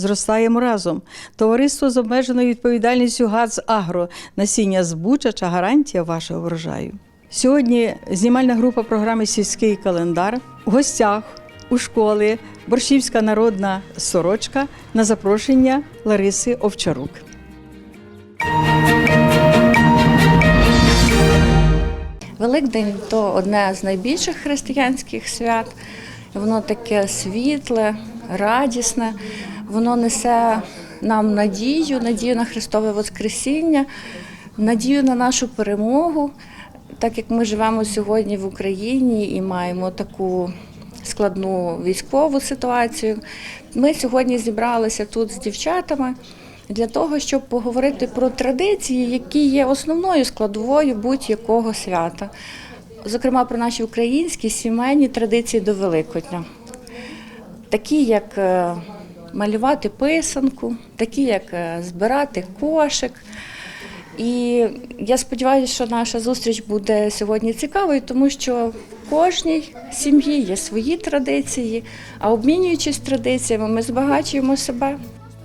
Зростаємо разом. Товариство з обмеженою відповідальністю ГАЗ Агро. Насіння збучача гарантія вашого врожаю. Сьогодні знімальна група програми Сільський календар в гостях у школи Борщівська народна сорочка на запрошення Лариси Овчарук. Великдень то одне з найбільших християнських свят. Воно таке світле, радісне, воно несе нам надію, надію на Христове Воскресіння, надію на нашу перемогу. Так як ми живемо сьогодні в Україні і маємо таку складну військову ситуацію, ми сьогодні зібралися тут з дівчатами для того, щоб поговорити про традиції, які є основною складовою будь-якого свята. Зокрема, про наші українські сімейні традиції до Великодня. Такі, як е, малювати писанку, такі, як е, збирати кошик. І я сподіваюся, що наша зустріч буде сьогодні цікавою, тому що в кожній сім'ї є свої традиції, а обмінюючись традиціями, ми збагачуємо себе.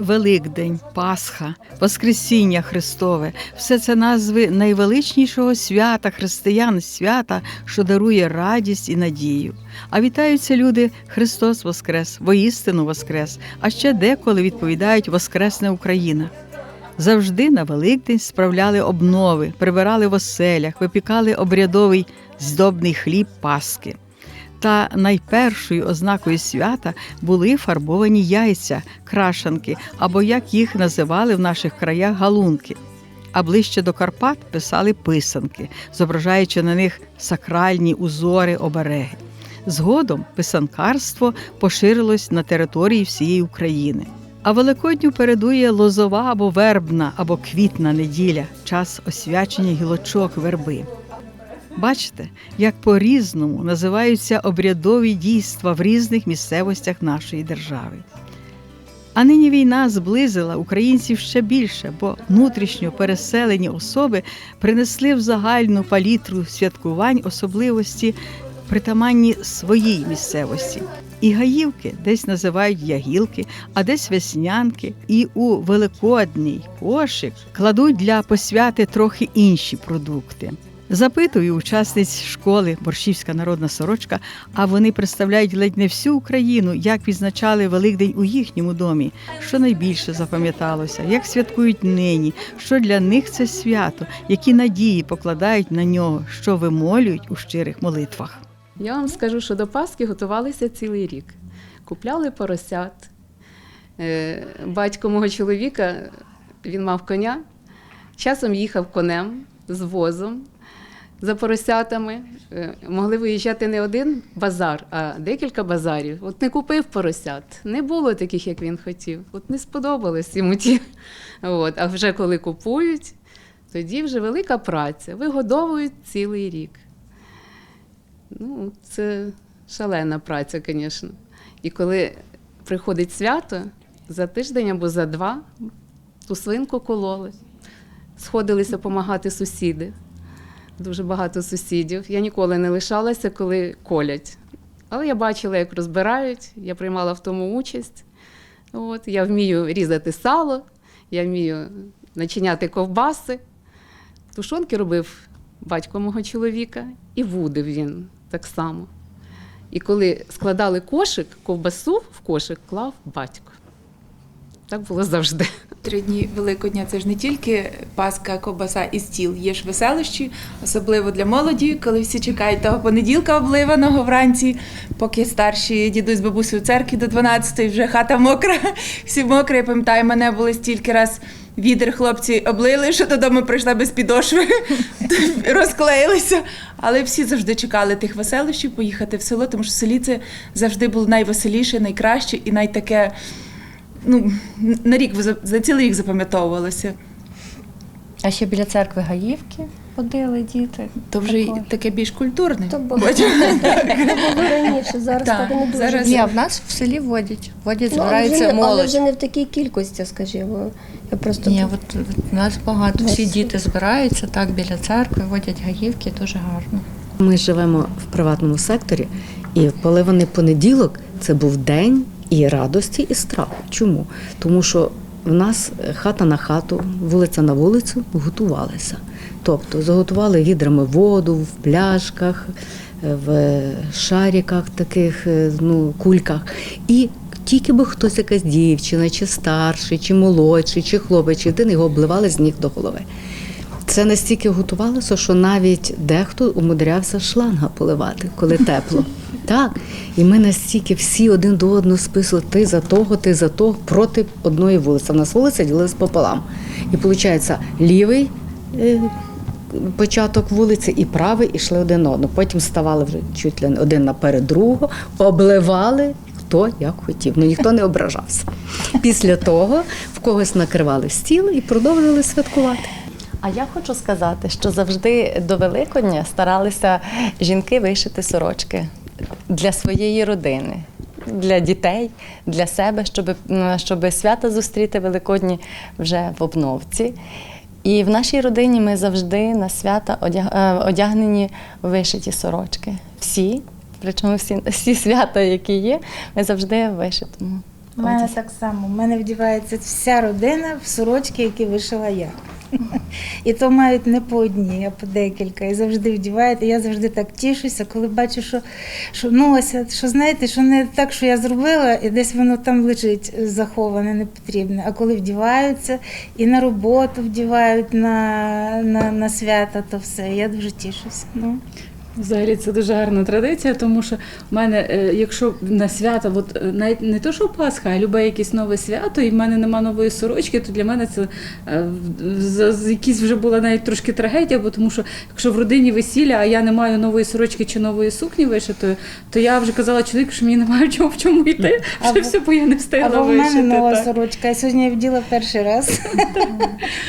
Великдень, Пасха, Воскресіння Христове все це назви найвеличнішого свята християн, свята, що дарує радість і надію. А вітаються люди Христос Воскрес, воістину Воскрес, а ще деколи відповідають Воскресне Україна. Завжди на Великдень справляли обнови, прибирали в оселях, випікали обрядовий здобний хліб Паски. Та найпершою ознакою свята були фарбовані яйця, крашанки або як їх називали в наших краях галунки. А ближче до Карпат писали писанки, зображаючи на них сакральні узори обереги. Згодом писанкарство поширилось на території всієї України. А Великодню передує лозова або вербна або квітна неділя, час освячення гілочок верби. Бачите, як по-різному називаються обрядові дійства в різних місцевостях нашої держави. А нині війна зблизила українців ще більше, бо внутрішньо переселені особи принесли в загальну палітру святкувань особливості, притаманні своїй місцевості. І гаївки десь називають ягілки, а десь веснянки, і у великодній кошик кладуть для посвяти трохи інші продукти. Запитую учасниць школи Борщівська народна сорочка, а вони представляють ледь не всю Україну, як відзначали Великдень у їхньому домі, що найбільше запам'яталося, як святкують нині, що для них це свято, які надії покладають на нього, що вимолюють у щирих молитвах. Я вам скажу, що до Пасхи готувалися цілий рік. Купляли поросят. Е, Батько мого чоловіка він мав коня, часом їхав конем з возом за поросятами. Е, Могли виїжджати не один базар, а декілька базарів. От не купив поросят, не було таких, як він хотів. От не сподобались йому ті. От. А вже коли купують, тоді вже велика праця. Вигодовують цілий рік. Ну, це шалена праця, звісно. І коли приходить свято, за тиждень або за два ту свинку кололи. Сходилися допомагати сусіди. Дуже багато сусідів. Я ніколи не лишалася, коли колять. Але я бачила, як розбирають, я приймала в тому участь. От, я вмію різати сало, я вмію начиняти ковбаси. Тушонки робив батько мого чоловіка, і вудив він так само. І коли складали кошик, ковбасу в кошик клав батько. Так було завжди. Три дні Великодня це ж не тільки паска, ковбаса і стіл. Є ж веселощі, особливо для молоді, коли всі чекають того понеділка обливаного вранці, поки старші дідусь бабусі у церкві до 12-ї вже хата мокра, всі мокрі. Я пам'ятаю, мене було стільки раз. Відер хлопці облили, що додому прийшла без підошви, розклеїлися. Але всі завжди чекали тих веселощів поїхати в село, тому що в селі це завжди було найвеселіше, найкраще і найтаке, ну, на рік за цілий рік запам'ятовувалося. А ще біля церкви Гаївки ходили діти. То вже й Також. таке більш культурне. То було, раніше, зараз Так, не дуже. зараз- Ні, а в нас в селі водять. Водять, Ну, але, вже збирається не, але вже не в такій кількості, скажімо. Я просто Ні, от, от у нас багато. Всі діти збираються так біля церкви, водять гаївки, дуже гарно. Ми живемо в приватному секторі, і коли вони понеділок, це був день і радості, і страху. Чому? Тому що в нас хата на хату, вулиця на вулицю готувалися. Тобто заготували відрами воду в пляшках, в шариках, таких е, ну, кульках. І тільки би хтось, якась дівчина, чи старший, чи молодший, чи хлопець, чи дитина, його обливали з ніг до голови. Це настільки готувалося, що навіть дехто умудрявся шланга поливати, коли тепло. Так. І ми настільки всі один до одного списували ти за того, ти за того проти одної вулиці. У нас вулиця ділилась пополам. І виходить, лівий е, початок вулиці і правий ішли один одного. Потім ставали вже чуть ли один наперед другого, обливали хто як хотів. Ну ніхто не ображався. Після того в когось накривали стіл і продовжили святкувати. А я хочу сказати, що завжди до Великодня старалися жінки вишити сорочки для своєї родини, для дітей, для себе, щоб, щоб свята зустріти Великодні вже в обновці. І в нашій родині ми завжди на свята е, одягнені вишиті сорочки. Всі, причому всі, всі свята, які є, ми завжди в вишитому. У мене так само. У мене вдівається вся родина в сорочки, які вишила я. І то мають не по одній, а по декілька. І завжди вдівають. І я завжди так тішуся, коли бачу, що, що ну ось, що знаєте, що не так, що я зробила, і десь воно там лежить заховане, не потрібне. А коли вдіваються і на роботу вдівають на, на, на свята, то все. Я дуже тішуся. Ну. Взагалі це дуже гарна традиція, тому що в мене, е, якщо на свята, от е, навіть не то, що Пасха, а любе якесь нове свято, і в мене нема нової сорочки, то для мене це е, якісь вже була навіть трошки трагедія, бо тому що якщо в родині весілля, а я не маю нової сорочки чи нової сукні вишитої, то я вже казала чоловіку, що мені немає чого в чому йти, що все, бо я не встигла Або в мене вишити. нова так. сорочка. Я сьогодні її вділа перший раз.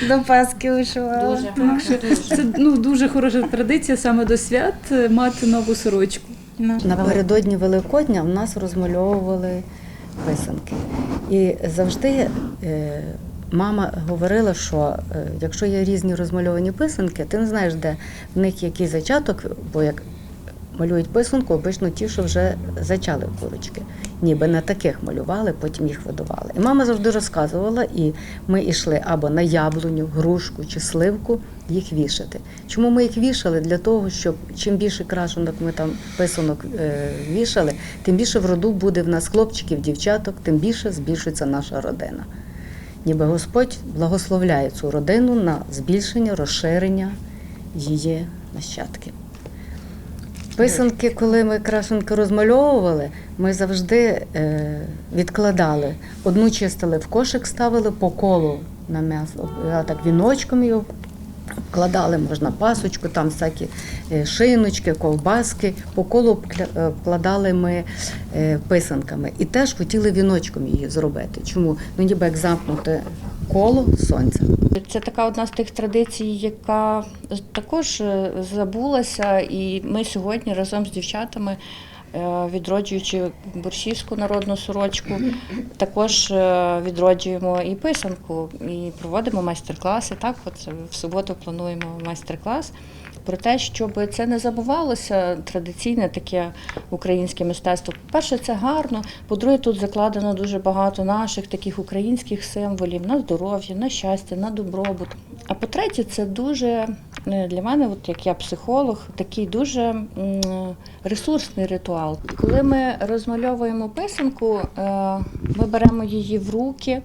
До Пасхи вишивала. Так що це ну, дуже хороша традиція саме до свят мати нову сорочку. Ну. Напередодні Великодня в нас розмальовували писанки. І завжди е, мама говорила, що е, якщо є різні розмальовані писанки, ти не знаєш, де в них який зачаток, бо як малюють писанку, обично ті, що вже зачали курочки. Ніби на таких малювали, потім їх видавали. І мама завжди розказувала, і ми йшли або на яблуню, грушку чи сливку їх вішати. Чому ми їх вішали? Для того, щоб чим більше крашенок ми там писанок е, вішали, тим більше в роду буде в нас хлопчиків, дівчаток, тим більше збільшується наша родина. Ніби Господь благословляє цю родину на збільшення, розширення її нащадків. Писанки, коли ми крашенки розмальовували, ми завжди е, відкладали. Одну чистили в кошик, ставили по колу на м'ясо, так віночком його вкладали, можна пасочку, там всякі е, шиночки, ковбаски. По колу вкля- е, вкладали ми писанками. І теж хотіли віночком її зробити. Чому? Ну ніби як замкнуте коло сонця. Це така одна з тих традицій, яка також е, забулася, і ми сьогодні разом з дівчатами, е, відроджуючи борщівську народну сорочку, також е, відроджуємо і писанку, і проводимо майстер-класи. Так, от в суботу плануємо майстер-клас. Про те, щоб це не забувалося традиційне таке українське мистецтво. По-перше, це гарно. По-друге, тут закладено дуже багато наших таких українських символів на здоров'я, на щастя, на добробут. А по-третє, це дуже е, для мене, от як я психолог, такий дуже ресурсний ритуал. Коли ми розмальовуємо писанку, е, ми беремо її в руки.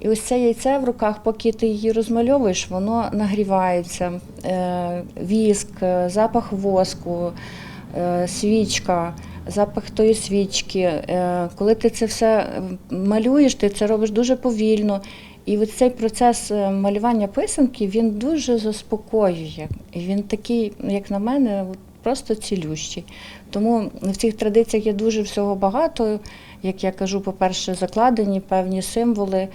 І ось це яйце в руках, поки ти її розмальовуєш, воно нагрівається. Е, Віск, е, запах воску, е, свічка, запах тої свічки. Коли ти це все малюєш, ти це робиш дуже повільно. І ось цей процес малювання писанки він дуже заспокоює. І він такий, як на мене, просто цілющий. Тому в цих традиціях є дуже всього багато. Як я кажу, по-перше, закладені певні символи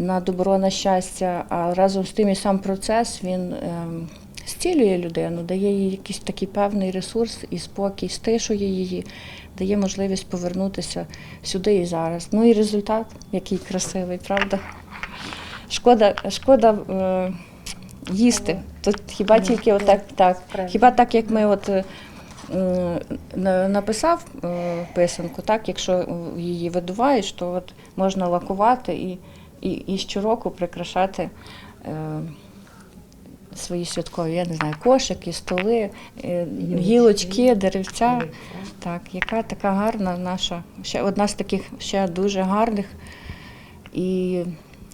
на добро, на щастя, а разом з тим і сам процес він ем, зцілює людину, дає їй якийсь такий певний ресурс і спокій, стишує її, дає можливість повернутися сюди і зараз. Ну і результат, який красивий, правда? Шкода, шкода е, їсти. Тут хіба тільки отак, так. Хіба так, як ми от. е, на- Написав е, писанку, так, якщо її видуваєш, то от можна лакувати і, і, і щороку прикрашати е, свої святкові, я не знаю, кошики, столи, е, гілочки, деревця. Так, яка така гарна наша, ще одна з таких ще дуже гарних і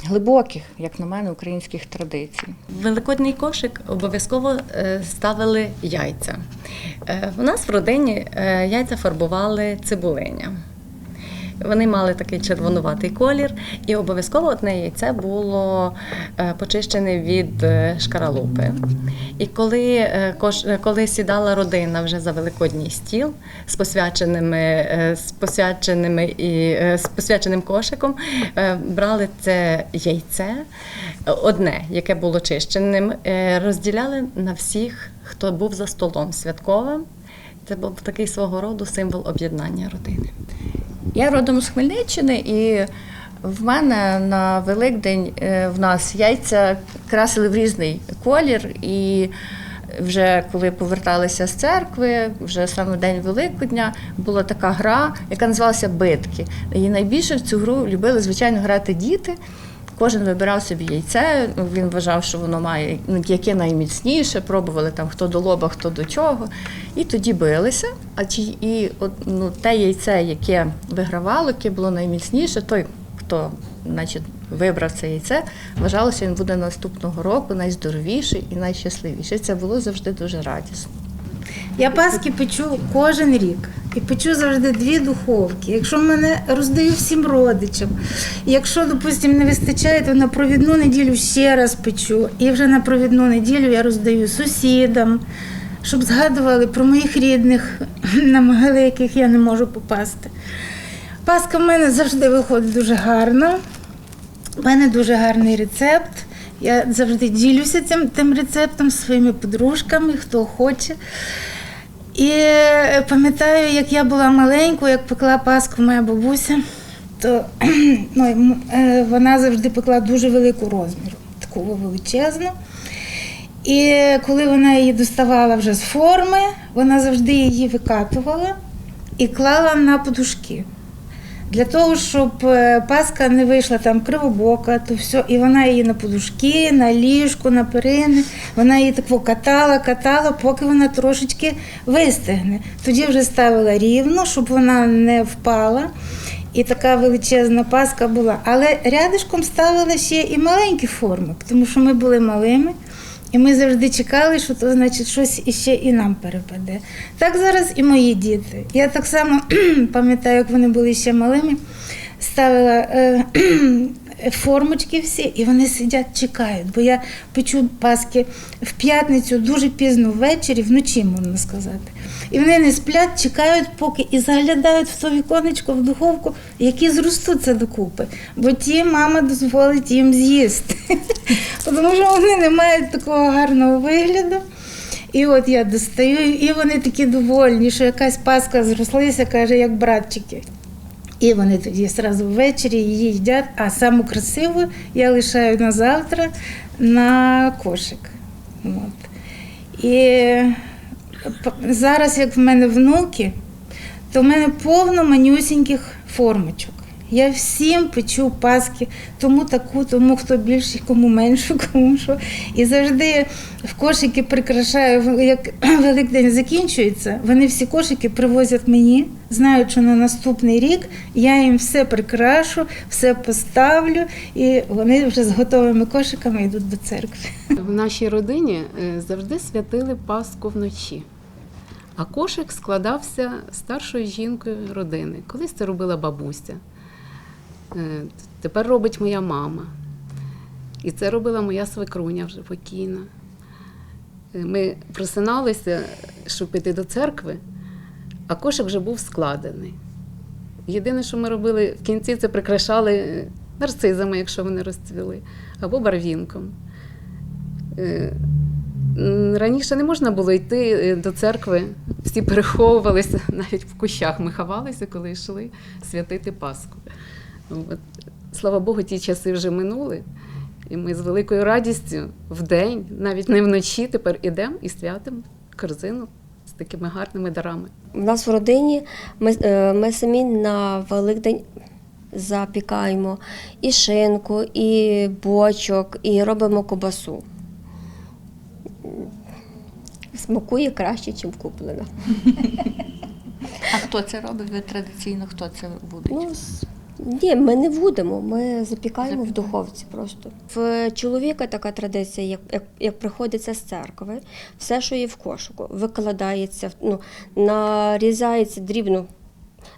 глибоких, як на мене, українських традицій. В Великодній кошик обов'язково е, ставили яйця. Е, У нас в родині е, яйця фарбували цибулиня. Вони мали такий червонуватий колір, і обов'язково одне яйце було е, почищене від е, шкаралупи. І коли, е, коли сідала родина вже за великодній стіл з посвяченими, з посвяченими і з посвяченим кошиком, брали це яйце, одне, яке було чищеним, розділяли на всіх, хто був за столом святковим. Це був такий свого роду символ об'єднання родини. Я родом з Хмельниччини, і в мене на Великдень е, в нас яйця красили в різний колір. І вже коли поверталися з церкви, вже саме день Великодня, була така гра, яка називалася Битки. І найбільше в цю гру любили, звичайно, грати діти. Кожен вибирав собі яйце, він вважав, що воно має ну, яке найміцніше, пробували там хто до лоба, хто до чого. І тоді билися. А чи і ну, те яйце, яке вигравало, яке було найміцніше, той, хто значить, вибрав це яйце, вважалося, він буде наступного року найздоровіший і найщасливіший. Це було завжди дуже радісно. Я паски печу кожен рік. І печу завжди дві духовки. Якщо мене роздаю всім родичам, якщо, допустимо, не вистачає, то на провідну неділю ще раз печу. І вже на провідну неділю я роздаю сусідам, щоб згадували про моїх рідних, на могили яких я не можу попасти. Паска в мене завжди виходить дуже гарно. У мене дуже гарний рецепт. Я завжди ділюся цим тим рецептом зі своїми подружками, хто хоче. І е, пам'ятаю, як я була маленькою, як пекла паску моя бабуся, то ну, е, вона завжди пекла дуже велику розміру, таку величезну. І коли вона її доставала вже з форми, вона завжди її викатувала і клала на подушки. Для того, щоб е, паска не вийшла там кривобока, то все, і вона її на подушки, на ліжку, на перини, вона її так катала, катала, поки вона трошечки вистигне. Тоді вже ставила рівно, щоб вона не впала. І така величезна паска була. Але рядишком ставила ще і маленькі форми, тому що ми були малими. І ми завжди чекали, що то значить щось іще і нам перепаде. Так зараз і мої діти. Я так само пам'ятаю, як вони були ще малими, ставила е, формочки всі, і вони сидять, чекають. Бо я печу паски в п'ятницю дуже пізно ввечері, вночі можна сказати. І вони не сплять, чекають, поки і заглядають в то віконечко, в духовку, які зростуться докупи. Бо ті мама дозволить їм з'їсти. Тому що вони не мають такого гарного вигляду. І от я достаю, і вони такі довольні, що якась паска зрослися, каже, як братчики. І вони тоді одразу ввечері її їдять, а саму красиву я лишаю на завтра на кошик. От. І зараз, як в мене внуки, то в мене повно манюсіньких формочок. Я всім печу паски, тому таку, тому хто більше, кому менше, кому що. І завжди в кошики прикрашаю, як Великдень закінчується, вони всі кошики привозять мені, знають, що на наступний рік я їм все прикрашу, все поставлю, і вони вже з готовими кошиками йдуть до церкви. В нашій родині е, завжди святили Пасху вночі. А кошик складався старшою жінкою родини. Колись це робила бабуся. Е, Тепер робить моя мама. І це робила моя свекруня вже покійна. Е, Ми просиналися, щоб піти до церкви, а кошик вже був складений. Єдине, що ми робили в кінці, це прикрашали нарцизами, якщо вони розцвіли, або барвінком. Е, Раніше не можна було йти е, до церкви, всі переховувалися, навіть в кущах ми ховалися, коли йшли святити Пасху. От. Слава Богу, ті часи вже минули. І ми з великою радістю вдень, навіть не вночі, тепер ідемо і святимо корзину з такими гарними дарами. У нас в родині ми, е, ми самі на Великдень запікаємо і шинку, і бочок, і робимо кобасу. Смакує краще, ніж куплена. А хто це робить? Ви традиційно хто це буде? Ну, ні, ми не будемо, ми запікаємо в духовці просто. В чоловіка така традиція, як, як, як приходиться з церкви, все, що є в кошику, викладається, ну, нарізається дрібно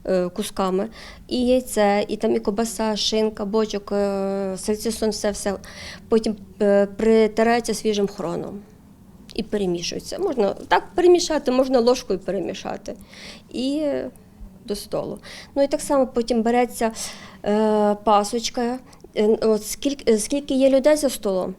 е, кусками, і яйце, і там і кобаса, шинка, бочок, е, сальцісон, все, все. Потім е, притирається свіжим хроном. І перемішується. Можна так перемішати, можна ложкою перемішати. І до столу. Ну і так само потім береться е, пасочка. Е, От скільки, е, скільки є людей за столом,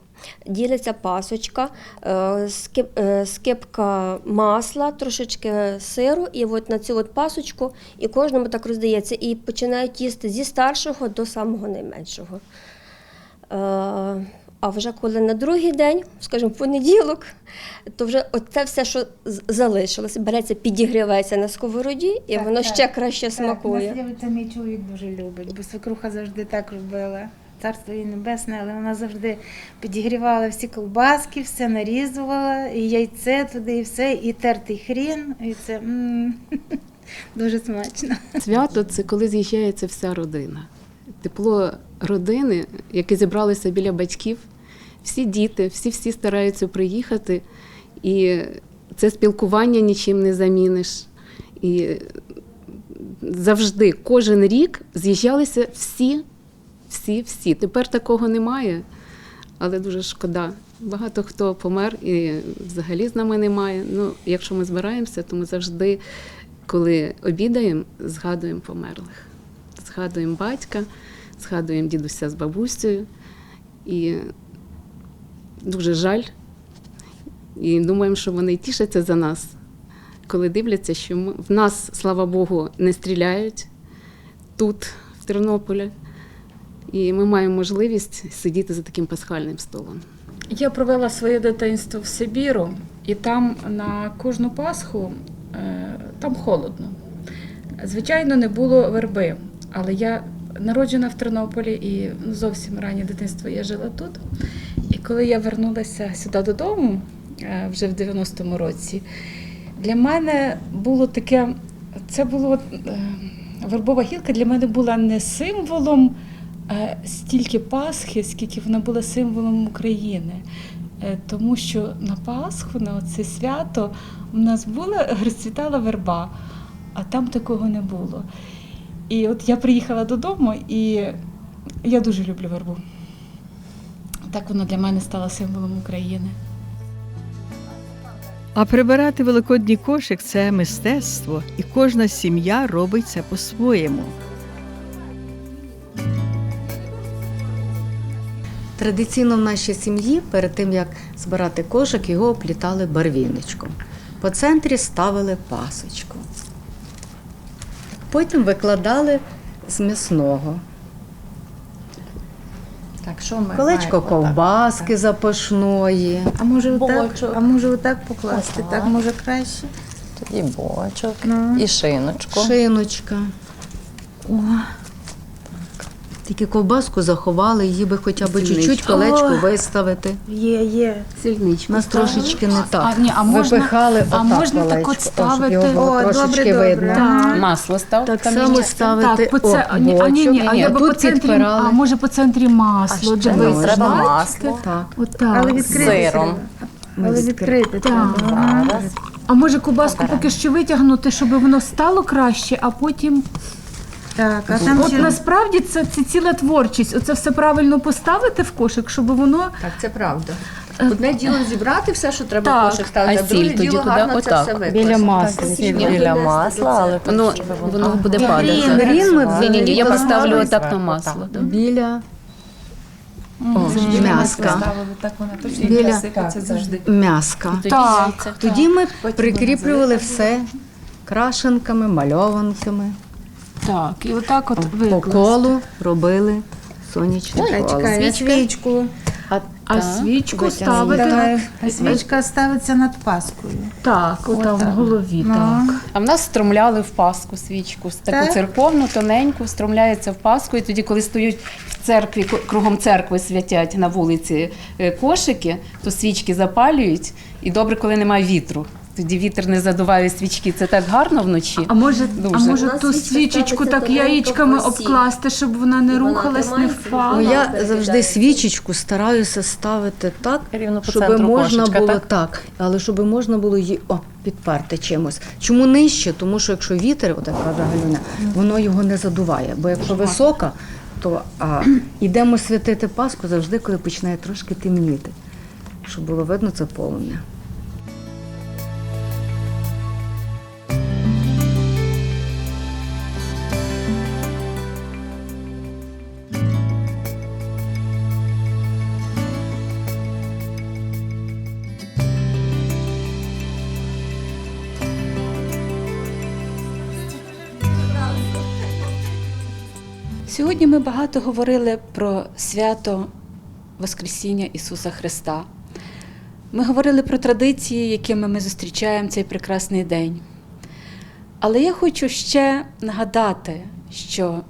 ділиться пасочка, е, скип, скипка масла, трошечки сиру, і от на цю от пасочку, і кожному так роздається. І починають їсти зі старшого до самого найменшого. А вже коли на другий день, скажімо, в понеділок, то вже це все, що залишилося, береться, підігрівається на сковороді, і Так, воно так. ще краще Так, смакує. нас це мій чоловік дуже любить, бо свекруха завжди так робила. Царство їй небесне, але вона завжди підігрівала всі колбаски, все нарізувала, і яйце туди, і все, і тертий хрін, і це м, дуже смачно. Свято це коли з'їжджається вся родина. Тепло родини, яке зібралося біля батьків, всі діти, всі всі стараються приїхати, і це спілкування нічим не заміниш. І завжди, кожен рік з'їжджалися всі, всі, всі. Тепер такого немає, але дуже шкода. Багато хто помер і взагалі з нами немає. Ну, якщо ми збираємося, то ми завжди, коли обідаємо, згадуємо померлих. Згадуємо батька, згадуємо дідуся з бабусею. І дуже жаль. І думаємо, що вони тішаться за нас, коли дивляться, що ми, в нас, слава Богу, не стріляють тут, в Тернополі. І ми маємо можливість сидіти за таким пасхальним столом. Я провела своє дитинство в Сибіру, і там на кожну Пасху е, там холодно. Звичайно, не було верби, але я народжена в Тернополі і зовсім раннє дитинство я жила тут. І коли я вернулася сюди додому е, вже в 90-му році, для мене було таке, це було е, вербова гілка для мене була не символом е, стільки Пасхи, скільки вона була символом України. Тому що на Пасху, на це свято, у нас була розцвітала верба, а там такого не було. І от я приїхала додому, і я дуже люблю вербу. Так вона для мене стала символом України. А прибирати великодній кошик це мистецтво, і кожна сім'я робить це по-своєму. Традиційно в нашій сім'ї перед тим як збирати кошик, його оплітали барвіночком. По центрі ставили пасочку. Потім викладали з м'ясного. Так, що ми Колечко ковбаски запашної. А може отак, Бочок. а може отак покласти? Отак. Так може краще. Тоді бочок Ну. і шиночку. Шиночка. О, Тільки ковбаску заховали, її би хоча б чуть-чуть колечко виставити. є, є. Сільничку. Нас трошечки не так. А, ні, а можна- Випихали а отак можна так колечко, от о, щоб ставити? його було О, трошечки добре, видно. Так. Масло став. Так там само ставити Так, по це, о, а, ні, а, ні, ні, а я би Тут по центрі, підпирали. а може по центрі масло, А ще дивись, треба масло. Так. Отак. Але відкрити сиром. Але відкрити Так. Зараз. А може кубаску поки що витягнути, щоб воно стало краще, а потім. Так, а там От ще насправді це, це ціла творчість. Оце все правильно поставити в кошик, щоб воно Так, це правда. Одне діло зібрати все, що треба Так. в кошик ставити, А а друге сіль тоді діло туди гарно це отак. все викласти. Біля масла. Біля масла, але так, Воно, щоб воно буде Грін, падати. грін ми Ні, ні, ні, я поставлю отак на масло. да. Біля м'яска. Так вона точно Біля- сипеться завжди. М'яска. Тоді Так, тоді ми прикріплювали все крашенками, мальованками. Так, і отак от По викласти. колу робили сонячне коло. чекай, а свічку. А свічку ставити Давай. А свічка ставиться над Паскою. так, отам в голові. Ну. Так. А в нас стромляли в Пасху свічку, таку Так? церковну, тоненьку, стромляється в Пасху. І тоді, коли стоять в церкві, ко- кругом церкви святять на вулиці е, кошики, то свічки запалюють. І добре, коли немає вітру. Тоді вітер не задуває свічки. Це так гарно вночі. А може, Дуже. а може ту свічечку так яєчками обкласти, щоб вона не вона рухалась, не впала. Ну, я завжди свічечку стараюся ставити так, Рівно по щоб можна кошечка, було так? так, але щоб можна було її о, підперти чимось. Чому нижче? Тому що якщо вітер, отак Галюня, воно його не задуває. Бо якщо висока, то а, йдемо святити Пасху завжди, коли починає трошки темніти, щоб було видно це полум'я. Сьогодні ми багато говорили про свято Воскресіння Ісуса Христа. Ми говорили про традиції, якими ми зустрічаємо цей прекрасний день. Але я хочу ще нагадати, що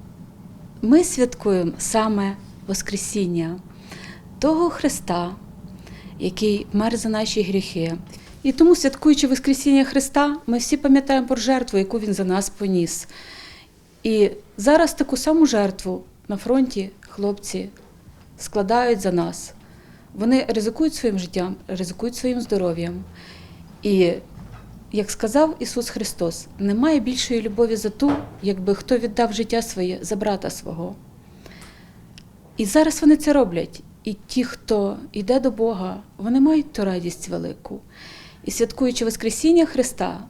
ми святкуємо саме Воскресіння того Христа, який вмер за наші гріхи. І тому, святкуючи Воскресіння Христа, ми всі пам'ятаємо про жертву, яку Він за нас поніс. І зараз таку саму жертву на фронті хлопці складають за нас. Вони ризикують своїм життям, ризикують своїм здоров'ям. І, як сказав Ісус Христос, немає більшої любові за ту, якби хто віддав життя своє за брата свого. І зараз вони це роблять. І ті, хто йде до Бога, вони мають ту радість велику. І святкуючи Воскресіння Христа,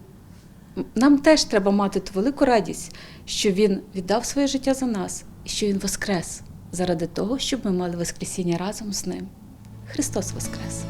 нам теж треба мати ту велику радість, що Він віддав своє життя за нас і що Він воскрес заради того, щоб ми мали Воскресіння разом з ним. Христос Воскрес!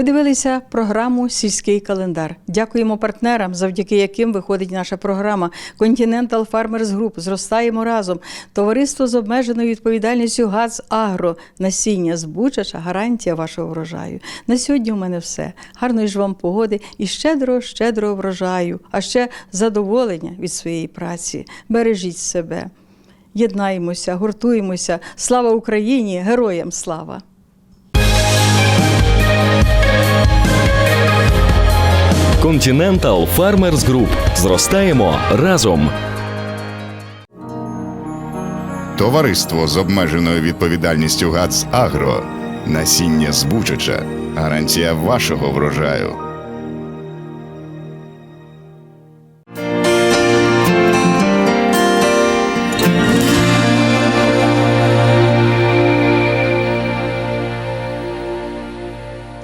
Ви дивилися програму Сільський календар. Дякуємо партнерам, завдяки яким виходить наша програма Continental Farmers Group. Зростаємо разом. Товариство з обмеженою відповідальністю ГАЗ Агро. Насіння збучача, гарантія вашого врожаю. На сьогодні у мене все. Гарної ж вам погоди і щедро, щедро врожаю, а ще задоволення від своєї праці. Бережіть себе. Єднаємося, гуртуємося. Слава Україні! Героям слава! Continental Farmers Group. Зростаємо разом. Товариство з обмеженою відповідальністю ГАЦ Агро. Насіння збучача. Гарантія вашого врожаю.